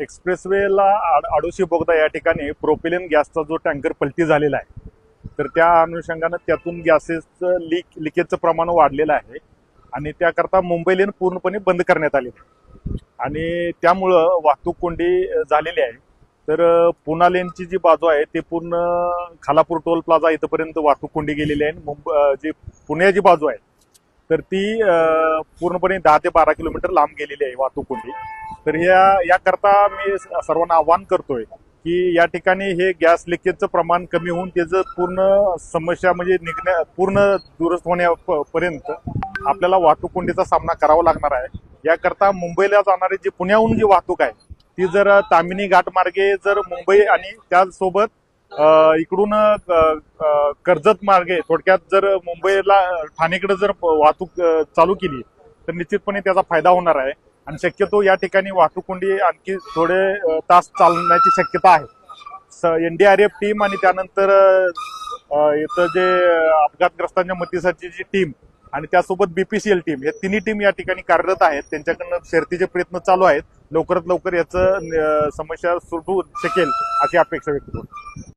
एक्सप्रेसवेला आड- आडोशी बोगदा या ठिकाणी प्रोपिलिन गॅसचा जो टँकर पलटी झालेला आहे तर त्या अनुषंगानं त्यातून गॅसेसचं लीक लिकेजचं प्रमाण वाढलेलं आहे आणि त्याकरता मुंबई लेन पूर्णपणे बंद करण्यात आली आणि त्यामुळं वाहतूक कोंडी झालेली आहे. तर अ, पुणा लेनची जी बाजू आहे ते पूर्ण खालापूर टोल प्लाझा इथपर्यंत वाहतूक कोंडी गेलेली आहे मुंबई जी पुण्याची बाजू आहे तर ती पूर्णपणे दहा ते बारा किलोमीटर लांब गेलेली आहे वाहतूक कोंडी तर ह्या याकरता मी सर्वांना आवाहन करतोय की या ठिकाणी हे गॅस लिकेजचं प्रमाण कमी होऊन त्याचं पूर्ण समस्या म्हणजे निघण्या पूर्ण दुरुस्त होण्यापर्यंत आपल्याला वाहतूक कोंडीचा सामना करावा लागणार आहे. याकरता मुंबईला जाणारी जी पुण्याहून जी वाहतूक आहे ती जर तामिनी घाट मार्गे जर मुंबई आणि त्याचसोबत इकडून कर्जत मार्गे थोडक्यात जर मुंबईला ठाणेकडे जर वाहतूक चालू केली तर निश्चितपणे त्याचा फायदा होणार आहे. आणि शक्यतो या ठिकाणी वाहतूक कोंडी आणखी थोडे तास चालण्याची शक्यता आहे. एनडीआरएफ टीम आणि त्यानंतर इथं जे अपघातग्रस्तांच्या मदतीसाठी जी टीम आणि त्यासोबत बीपीसीएल टीम हे तिन्ही टीम या ठिकाणी कार्यरत आहेत. त्यांच्याकडनं शर्तीचे प्रयत्न चालू आहेत. लवकरात लवकर याचं समस्या सुटू शकेल अशी अपेक्षा व्यक्त करतो.